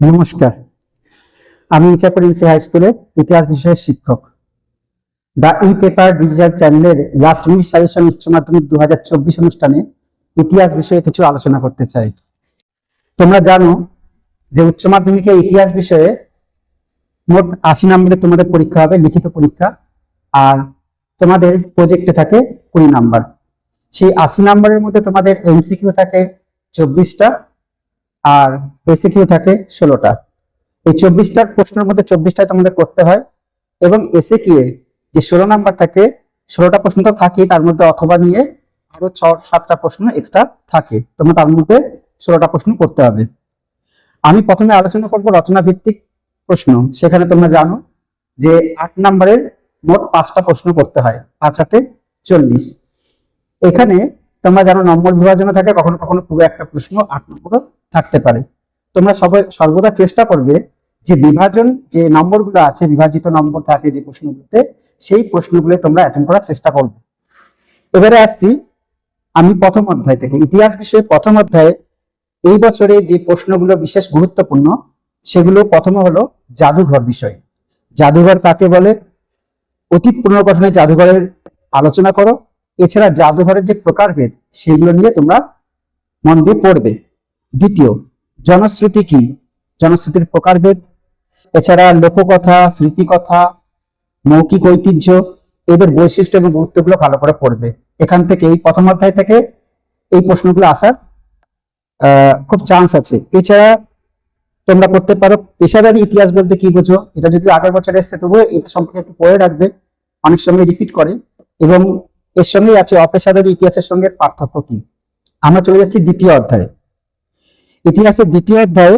নমস্কার। আমি ইচ্ছাপুরিন্সি হাই স্কুলের ইতিহাস বিষয়ের শিক্ষক। দ্য ই পেপার ডিজিটাল চ্যানেলের লাস্ট মিনিট সাজেশন উচ্চ মাধ্যমিক দু অনুষ্ঠানে ইতিহাস বিষয়ে কিছু আলোচনা করতে চাই। তোমরা জানো যে উচ্চ মাধ্যমিকে ইতিহাস বিষয়ে মোট আশি নম্বরে তোমাদের পরীক্ষা হবে, লিখিত পরীক্ষা, আর তোমাদের প্রজেক্টে থাকে কুড়ি নাম্বার। সেই আশি নম্বরের মধ্যে তোমাদের এমসিকিউ থাকে চব্বিশটা আর এসিকিউ থাকে ষোলোটা। এই চব্বিশটার প্রশ্নের মধ্যে চব্বিশটায় তোমাদের করতে হয় এবং এসিকিউ এ যে ষোলো নাম্বার থাকে, ষোলোটা প্রশ্ন তো থাকে তার মধ্যে অথবা নিয়ে আরও ছ সাতটা প্রশ্ন এক্সট্রা থাকে। তোমরা তার মধ্যে ষোলোটা প্রশ্ন করতে হবে। আমি প্রথমে আলোচনা করব রচনা ভিত্তিক প্রশ্ন। সেখানে তোমরা জানো যে আট নম্বরের মোট পাঁচটা প্রশ্ন করতে হয়, পাঁচ আটে চল্লিশ। এখানে তোমরা জানো নম্বর বিভাজনে থাকে, কখনো কখনো পুরো একটা প্রশ্ন আট নম্বরও থাকতে পারে। তোমরা সবাই সর্বদা চেষ্টা করবে যে বিভাজন, যে নম্বরগুলো আছে, বিভাজিত নম্বর থাকে যে প্রশ্নগুলোতে, সেই প্রশ্নগুলো তোমরা অ্যাটেন্ড করার চেষ্টা করবে। এবারে আসছি আমি প্রথম অধ্যায় থেকে। ইতিহাস বিষয়ে প্রথম অধ্যায়ে এই বছরে যে প্রশ্নগুলো বিশেষ গুরুত্বপূর্ণ, সেগুলো প্রথমে হলো জাদুঘর বিষয়। জাদুঘর কাকে বলে? অতীত পুনর্গঠনের জাদুঘরের আলোচনা করো। এছাড়া জাদুঘরের যে প্রকারভেদ, সেগুলো নিয়ে তোমরা মন দিয়ে পড়বে। দ্বিতীয়, জনশ্রুতি কি? জনশ্রুতির প্রকারভেদ, এছাড়া লোককথা, স্মৃতিকথা, মৌখিক ঐতিহ্য, এদের বৈশিষ্ট্য এবং গুরুত্বগুলো ভালো করে পড়বে। এখান থেকে, এই প্রথম অধ্যায় থেকে এই প্রশ্নগুলো আসার খুব চান্স আছে। এছাড়া তোমরা করতে পারো, পেশাদারি ইতিহাস বলতে কি বোঝো? এটা যদি আগের বছর এসছে, তবুও এটা সম্পর্কে একটু পড়ে রাখবে। অনেক সময় রিপিট করে। এবং এর সঙ্গেই আছে অপেশাদারি ইতিহাসের সঙ্গে পার্থক্য কি? আমরা চলে যাচ্ছি দ্বিতীয় অধ্যায়ে। ইতিহাসের দ্বিতীয় অধ্যায়ে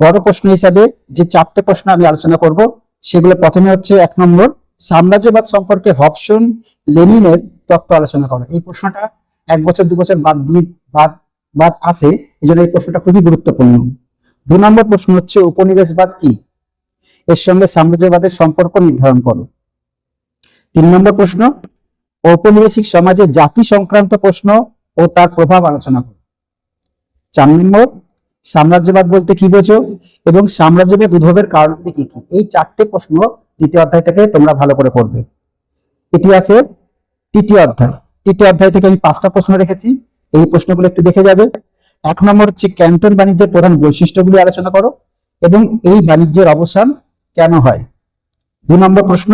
বড় প্রশ্ন হিসাবে যে চারটে প্রশ্ন আমি আলোচনা করব, সেগুলো প্রথমে হচ্ছে এক নম্বর, সাম্রাজ্যবাদ সম্পর্কে হবসন লেনিনের তত্ত্ব আলোচনা করো। এই প্রশ্নটা এক বছর, দু বছর বাদ দিয়ে বাদ বাদ আসে এই জন্য এই প্রশ্নটা খুবই গুরুত্বপূর্ণ। দু নম্বর প্রশ্ন হচ্ছে উপনিবেশবাদ কি? এর সঙ্গে সাম্রাজ্যবাদের সম্পর্ক নির্ধারণ করো। তিন নম্বর প্রশ্ন ঔপনিবেশিক সমাজে জাতি সংক্রান্ত প্রশ্ন ও তার প্রভাব আলোচনা করো। চার নম্বর, সাম্রাজ্যবাদ বলতে কি বোঝো এবং সাম্রাজ্যবাদ উদ্ভবের কারণগুলি কি কি? এই চারটে প্রশ্ন দ্বিতীয় অধ্যায় থেকে তোমরা ভালো করে করবে ইতিহাসের তৃতীয় অধ্যায়। তৃতীয় অধ্যায় থেকে আমি পাঁচটা প্রশ্ন রেখেছি। এই প্রশ্নগুলো একটু দেখে যাবে। এক নম্বর হচ্ছে ক্যান্টন বাণিজ্যের প্রধান বৈশিষ্ট্যগুলি আলোচনা করো এবং এই বাণিজ্যের অবসান কেন হয়? দু নম্বর প্রশ্ন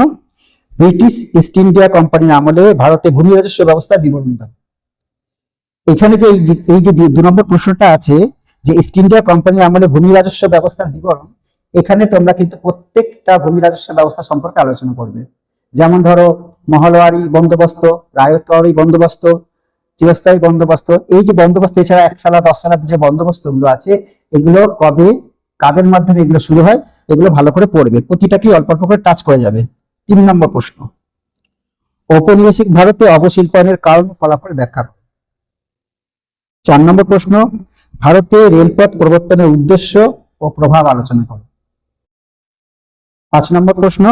ব্রিটিশ ইস্ট ইন্ডিয়া কোম্পানির আমলে ভারতে ভূমি রাজস্ব ব্যবস্থা বিবরণ এখানে যে এই যে- দু- নম্বর প্রশ্নটা আছে যে ইস্ট ইন্ডিয়া কোম্পানির আমলে ভূমি রাজস্ব ব্যবস্থার বিবরণ, এখানে তোমরা কিন্তু প্রত্যেকটা ভূমি রাজস্ব ব্যবস্থা সম্পর্কে আলোচনা করবে। যেমন ধরো মহলওয়ারি বন্দোবস্ত, রায়তওয়ারি বন্দোবস্ত, চিরস্থায়ী বন্দোবস্ত, এই যে বন্দোবস্ত, এছাড়া এক সালা দশ সালা যে বন্দোবস্তগুলো আছে, এগুলো কবে, কাদের মাধ্যমে এগুলো শুরু হয়, এগুলো ভালো করে পড়বে। প্রতিটাকেই অল্প অল্প করে টাচ করে যাবে। তিন নম্বর প্রশ্ন। ঔপনিবেশিক ভারতে অবশিল্পায়নের কারণ ফলাফল ব্যাখ্যা। চার নম্বর প্রশ্ন, ভারতে রেলপথ প্রবর্তনের উদ্দেশ্য ও প্রভাব আলোচনা করো। পাঁচ নম্বর প্রশ্ন,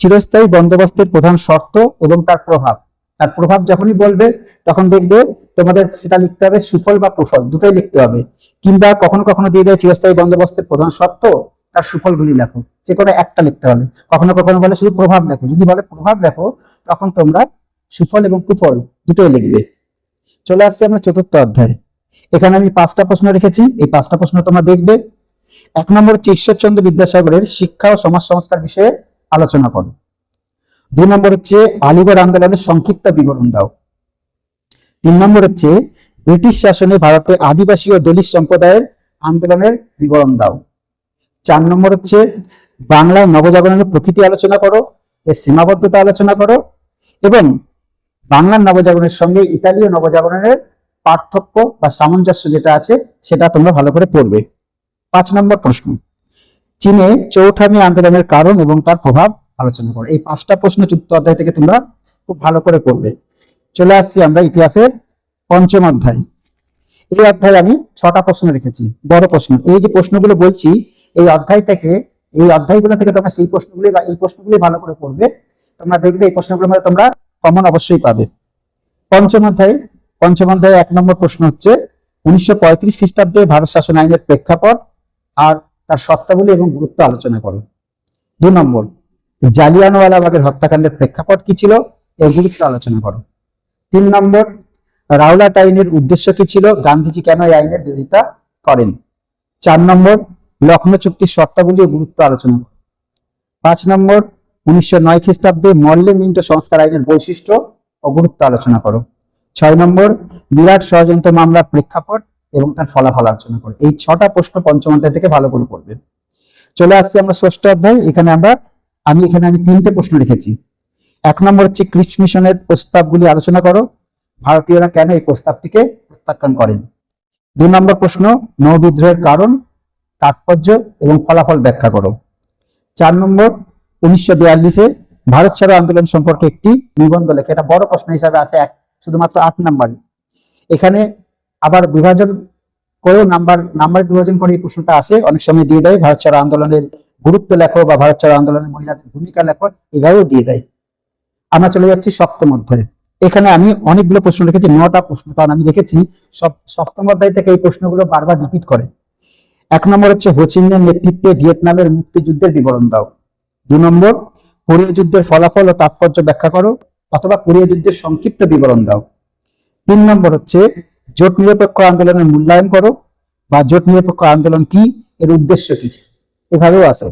চিরস্থায়ী বন্দোবস্তের প্রধান শর্ত এবং তার প্রভাব। তার প্রভাব যখনই বলবে, তখন দেখবে তোমাদের সেটা লিখতে হবে সুফল বা প্রফল দুটোই লিখতে হবে। কিংবা কখনো কখনো দিয়ে দেয় চিরস্থায়ী বন্দোবস্তের প্রধান শর্ত তার সুফলগুলি লেখো। যে কোনো একটা লিখতে হবে কখনো কখনো বলে শুধু প্রভাব দেখো যদি বলে প্রভাব দেখো তখন তোমরা সুফল এবং কুফল দুটোই লিখবে। চলে আসছে আমরা চতুর্থ অধ্যায়। এখানে আমি পাঁচটা প্রশ্ন রেখেছি। এই পাঁচটা প্রশ্ন তোমরা দেখবে। এক নম্বর হচ্ছে ঈশ্বরচন্দ্র বিদ্যাসাগরের শিক্ষা ও সমাজ সংস্কার বিষয়ে আলোচনা করো। দুই নম্বর হচ্ছে, আলিগড় আন্দোলনের সংক্ষিপ্ত বিবরণ দাও। তিন নম্বর হচ্ছে, ব্রিটিশ শাসনে ভারতে আদিবাসী ও দলিত সম্প্রদায়ের আন্দোলনের বিবরণ দাও। চার নম্বর হচ্ছে, বাংলায় নবজাগরণের প্রকৃতি আলোচনা করো, এর সীমাবদ্ধতা আলোচনা করো এবং বাংলার নবজাগরণের সঙ্গে ইতালীয় নবজাগরণের পার্থক্য বা সামঞ্জস্য যেটা আছে, সেটা তোমরা ভালো করে পড়বে। পাঁচ নম্বর প্রশ্ন, চীনে চৌঠামি আন্দোলনের কারণ এবং তার প্রভাব আলোচনা করো। এই পাঁচটা প্রশ্ন চতুর্থ অধ্যায় থেকে তোমরা খুব ভালো করে করবে চলে আসছি আমরা ইতিহাসের পঞ্চম অধ্যায়। এই অধ্যায়ে আমি ছটা প্রশ্ন রেখেছি, বড় প্রশ্ন। এই যে প্রশ্নগুলো বলছি এই অধ্যায় থেকে, এই অধ্যায়গুলো থেকে তোমরা সেই প্রশ্নগুলি বা এই প্রশ্নগুলি ভালো করে পড়বে। তোমরা দেখবে এই প্রশ্নগুলোর মধ্যে তোমরা কমন অবশ্যই পাবে। পঞ্চম অধ্যায়, পঞ্চম অধ্যায়ে এক নম্বর প্রশ্ন হচ্ছে, উনিশশো পঁয়ত্রিশ খ্রিস্টাব্দে ভারত শাসন আইনের প্রেক্ষাপট আর তার সত্তাবলী এবং গুরুত্ব আলোচনা করো। দু নম্বর জালিয়ানওয়ালাবাগের হত্যাকাণ্ডের প্রেক্ষাপট কি ছিল? এর গুরুত্ব আলোচনা করো। তিন নম্বর রাওলাট আইনের উদ্দেশ্য কি ছিল? গান্ধীজি কেন এই আইনের বিরোধিতা করেন? চার নম্বর লখনৌ চুক্তির শর্তাবলী ও গুরুত্ব আলোচনা। করো পাঁচ নম্বর, উনিশশো নয় খ্রিস্টাব্দে মল্লে মিন্টো সংস্কার আইনের বৈশিষ্ট্য ও গুরুত্ব আলোচনা করো। ছয় নম্বর, বিরাট ষড়যন্ত্র মামলার প্রেক্ষাপট এবং তার ফলাফল আলোচনা করো। এই ছটা প্রশ্ন পঞ্চম অধ্যায় থেকে ভালো করে করবে চলে আসছি আমরা ষষ্ঠ অধ্যায়। এখানে আমরা, আমি এখানে আমি তিনটে প্রশ্ন রেখেছি এক নম্বর হচ্ছে ক্রিস মিশনের প্রস্তাবগুলি আলোচনা করো। ভারতীয়রা কেন এই প্রস্তাবটিকে প্রত্যাখ্যান করেন? দুই নম্বর প্রশ্ন, নৌ বিদ্রোহের কারণ তাৎপর্য এবং ফলাফল ব্যাখ্যা করো। চার নম্বর, উনিশশো বিয়াল্লিশে ভারত ছাড়ো আন্দোলন সম্পর্কে একটি নিবন্ধ লেখে। এটা বড় প্রশ্ন হিসাবে আছে, এক, শুধুমাত্র আট নাম্বার এখানে আবার বিভাজন করেও নাম্বার নাম্বার বিভাজন করে এই প্রশ্নটা আসে। অনেক সময় দিয়ে দেয়, ভারত ছাড়ো আন্দোলনের গুরুত্ব লেখো বা ভারত ছাড়ো আন্দোলনের মহিলাদের ভূমিকা লেখো, এভাবেও দিয়ে দেয়। আমরা চলে যাচ্ছি সপ্তম অধ্যায়ে। এখানে আমি অনেকগুলো প্রশ্ন রেখেছি, নটা প্রশ্ন, কারণ আমি দেখেছি সব, সপ্তম অধ্যায় থেকে এই প্রশ্নগুলো বারবার রিপিট করে। এক নম্বর হচ্ছে হোচিনের নেতৃত্বে ভিয়েতনামের মুক্তিযুদ্ধের বিবরণ দাও। দু নম্বর, কোরিয়া যুদ্ধের ফলাফল ও তাৎপর্য ব্যাখ্যা করো অথবা কোরিয়া যুদ্ধের সংক্ষিপ্ত বিবরণ দাও। তিন নম্বর হচ্ছে, জোট নিরপেক্ষ আন্দোলনের মূল্যায়ন করো বা জোট নিরপেক্ষ আন্দোলন কি? এর উদ্দেশ্য কি? এভাবেও আছে।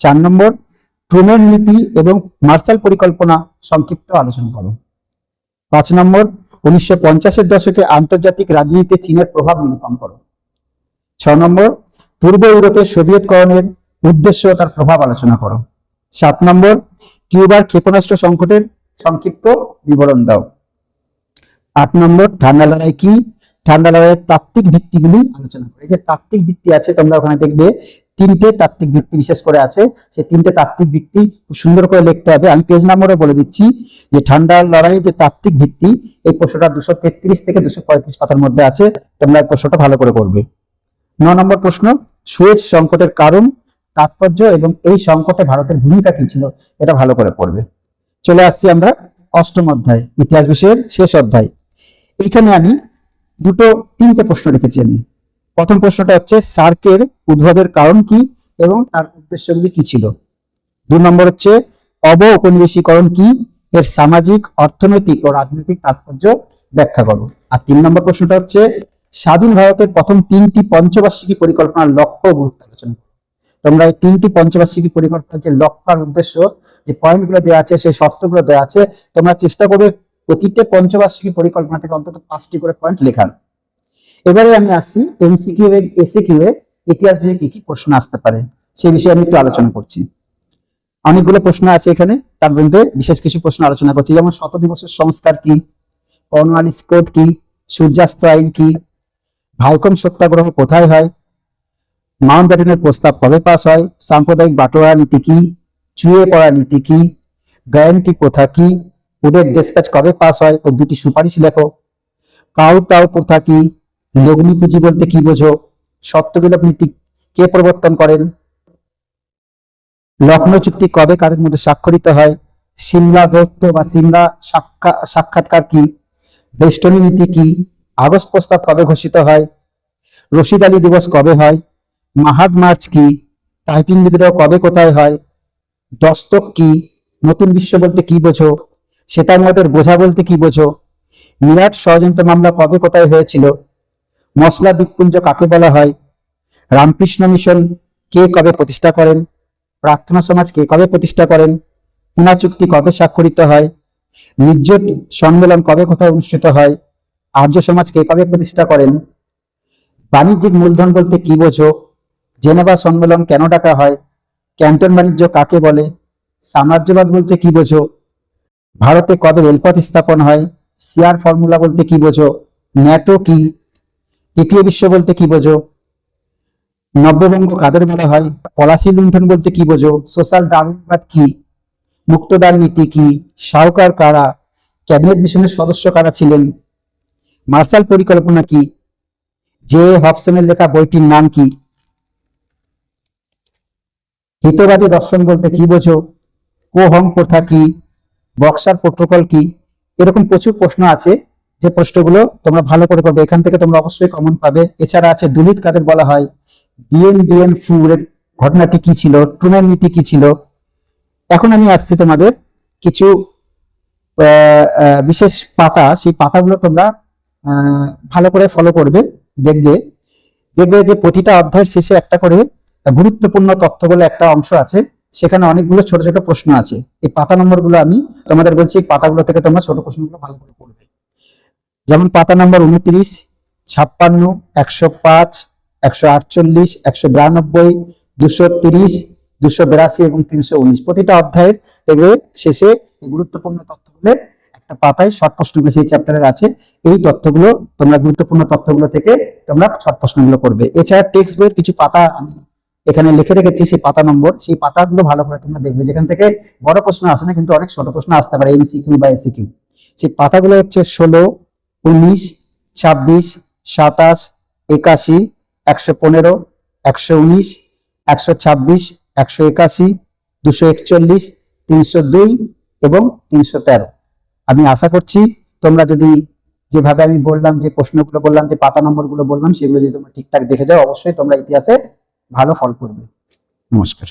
চার নম্বর, ট্রুমেন নীতি এবং মার্শাল পরিকল্পনা সংক্ষিপ্ত আলোচনা করো। পাঁচ নম্বর, উনিশশো পঞ্চাশের দশকে আন্তর্জাতিক রাজনীতিতে চীনের প্রভাব নিরূপণ করো। ছ নম্বর, পূর্ব ইউরোপের সোভিয়েতকরণের উদ্দেশ্য তার প্রভাব আলোচনা করো। সাত নম্বর, কিউবার ক্ষেপণাস্ত্র সংকটের সংক্ষিপ্ত বিবরণ দাও। আট নম্বর, ঠান্ডা লড়াই কি? ঠান্ডা লড়াইয়ের তাত্ত্বিক ভিত্তিগুলি আলোচনা করো। এই যে তাত্ত্বিক ভিত্তি আছে, তোমরা ওখানে দেখবে, তিনটে তাত্ত্বিক ভিত্তি বিশেষ করে আছে। সেই তিনটে তাত্ত্বিক ভিত্তি খুব সুন্দর করে লিখতে হবে। আমি পেজ নাম্বারও বলে দিচ্ছি যে ঠান্ডা লড়াইয়ের যে তাত্ত্বিক ভিত্তি, এই প্রশ্নটা দুশো তেত্রিশ থেকে দুশো পঁয়ত্রিশ পাতার মধ্যে আছে। তোমরা এই প্রশ্নটা ভালো করে করবে নম্বর প্রশ্ন, সুয়েজ সংকটের কারণ, তাৎপর্য এবং এই সংকটে ভারতের ভূমিকা কি ছিল? এটা ভালো করে পড়বে। চলে আসছি আমরা অষ্টম অধ্যায়, ইতিহাস বিষয়ের শেষ অধ্যায়। এখানে আমি দুটো, তিনটে প্রশ্ন রেখেছি আমি। প্রথম প্রশ্নটা হচ্ছে, সার্কের উদ্ভবের কারণ কি এবং তার উদ্দেশ্যগুলি কি ছিল? দুই নম্বর হচ্ছে অব উপনিবেশীকরণ কি? এর সামাজিক, অর্থনৈতিক ও রাজনৈতিক তাৎপর্য ব্যাখ্যা করো। আর তিন নম্বর প্রশ্নটা হচ্ছে স্বাধীন ভারতের প্রথম তিনটি পঞ্চবার্ষিকী পরিকল্পনার লক্ষ্য গুরুত্ব আলোচনা তোমরা এই তিনটি পঞ্চবার্ষিকী পরিকল্পনার যে লক্ষ্য আর উদ্দেশ্য, যে পয়েন্টগুলো দেওয়া আছে, সেই শর্তগুলো দেওয়া আছে, তোমরা চেষ্টা করবে প্রতিটা পঞ্চবার্ষিকী পরিকল্পনা থেকে অন্তত পাঁচটি করে পয়েন্ট লেখার। এবারে আমি আসছি এমসিকিউ এসিকিউ এ ইতিহাস বিষয়ে কি কি প্রশ্ন আসতে পারে, সেই বিষয়ে আমি একটু আলোচনা করছি। অনেকগুলো প্রশ্ন আছে এখানে, তার মধ্যে বিশেষ কিছু প্রশ্ন আলোচনা করছি। যেমন শত দিবসের সংস্কার কি? কর্নওয়ালিস কোড কি? সূর্যাস্ত আইন কি? ভাইকম সত্যাগ্রহ কোথায় হয়? মাউন্ট ব্যাটেনের প্রস্তাব কবে পাস হয়? সাম্প্রদায়িক বাটোয়ারা নীতি কি? চুয়ে পড়া নীতি কি? গ্যারান্টি প্রথা কি? উডের ডেসপ্যাচ কবে পাস হয়? ও দুটি সুপারিশ লেখো। কাউ তাও প্রথা কি? লগ্নি পুঁজি বলতে কি বোঝো? সত্যবিলোপ নীতি কে প্রবর্তন করেন? লখনৌ চুক্তি কবে কাদের মধ্যে স্বাক্ষরিত হয়? সিমলা দত্ত বা সিমলা সাক্ষা- সাক্ষাৎকার কি? বেষ্টনী নীতি কি? আগস্ট প্রস্তাব কবে ঘোষিত হয়? রশিদ আলী দিবস কবে হয়? মাহাদ মার্চ কি? টাইপিং বিদ্রোহ কবে কোথায় হয়? দস্তক কি? নতুন বিশ্ব বলতে কি বোঝো? মতের বোঝা বলতে কি বোঝো? মিরাট ষড়যন্ত্র মামলা কবে কোথায় হয়েছিল? মশলা দ্বীপপুঞ্জ কাকে বলা হয়? রামকৃষ্ণ মিশন কে কবে প্রতিষ্ঠা করেন? প্রার্থনা সমাজ কে কবে প্রতিষ্ঠা করেন? পুনা চুক্তি কবে স্বাক্ষরিত হয়? নির্জট সম্মেলন কবে কোথায় অনুষ্ঠিত হয়? আর্য সমাজ কে কবে প্রতিষ্ঠা করেন? বাণিজ্যিক মূলধন বলতে কি বোঝো? জেনেভা সম্মেলন কেন ডাকা হয়? ক্যান্টন বাণিজ্য কাকে বলে? সাম্রাজ্যবাদ বলতে কি বোঝো? ভারতে কবে রেলপথ স্থাপন হয়? সিয়ার ফর্মুলা বলতে কি বোঝো? ন্যাটো কি? তৃতীয় বিশ্ব বলতে কি বোঝো? নব্যবঙ্গ কাদের বলা হয়? পলাশি লুণ্ঠন বলতে কি বোঝো? সোশ্যাল ডারুণবাদ কি? মুক্তদার নীতি কি? সাহকার কারা? ক্যাবিনেট মিশনের সদস্য কারা ছিলেন? মার্শাল পরিকল্পনা কি? জে হবসনের লেখা বইটির নাম কি? হিতবাদী দর্শন বলতে কি বোঝো? কোহং প্রথা কি? বক্সার প্রোটোকল কি? এরকম প্রচুর প্রশ্ন আছে যে প্রশ্নগুলো তোমরা ভালো করে করবে। এখান থেকে তোমরা অবশ্যই কমন পাবে। এছাড়া আছে দুলিত কাদের বলা হয়? বিএন বিএন ফুর ঘটনাটি কি ছিল? ট্রুম্যান নীতি কি ছিল? এখন আমি আসছি তোমাদের কিছু বিশেষ পাতা। সেই পাতাগুলো তোমরা ভালো করে ফলো করবে। দেখবে দেখবে যে প্রতিটা অধ্যায়ের শেষে একটা করে গুরুত্বপূর্ণ তথ্য বলে একটা অংশ আছে। সেখানে অনেকগুলো ছোট ছোট প্রশ্ন আছে। এই পাতা নম্বরগুলো আমি তোমাদের বলছি, এই পাতাগুলো থেকে তোমরা ছোট প্রশ্নগুলো ভালো করে পড়বে। যেমন পাতা নম্বর উনত্রিশ, ছাপ্পান্ন, একশো পাঁচ, একশো আটচল্লিশ, একশো বিরানব্বই, দুশো তিরিশ, দুশো বিরাশি এবং তিনশো উনিশ। প্রতিটা অধ্যায়ের দেখবে শেষে গুরুত্বপূর্ণ তথ্যগুলো পাতায় শর্ট প্রশ্নগুলো সেই চ্যাপ্টারের আছে। এই তথ্যগুলো, তোমরা গুরুত্বপূর্ণ তথ্যগুলো থেকে তোমরা শর্ট প্রশ্নগুলো করবে। এছাড়া টেক্সট বইয়ের কিছু পাতা এখানে লিখে রেখেছি, সেই পাতা নম্বর। সেই পাতাগুলো ভালো করে তোমরা দেখবে। যেখান থেকে বড় প্রশ্ন আসে না, কিন্তু অনেক ছোট প্রশ্ন আসতে পারে এমসিকিউ বা এসিকিউ সেই পাতাগুলো হচ্ছে ষোলো, উনিশ, ছাব্বিশ, সাতাশ, একাশি, একশো পনেরো, একশো উনিশ, একশো ছাব্বিশ, একশো একাশি, দুশো একচল্লিশ, তিনশো দুই এবং তিনশো তেরো। আমি আশা করছি তোমরা যদি যেভাবে আমি বললাম, যে প্রশ্নগুলো বললাম, যে পাতা নম্বরগুলো বললাম, সেগুলো যদি তোমরা ঠিকঠাক দেখে যাও, অবশ্যই তোমরা ইতিহাসে ভালো ফল করবে। নমস্কার।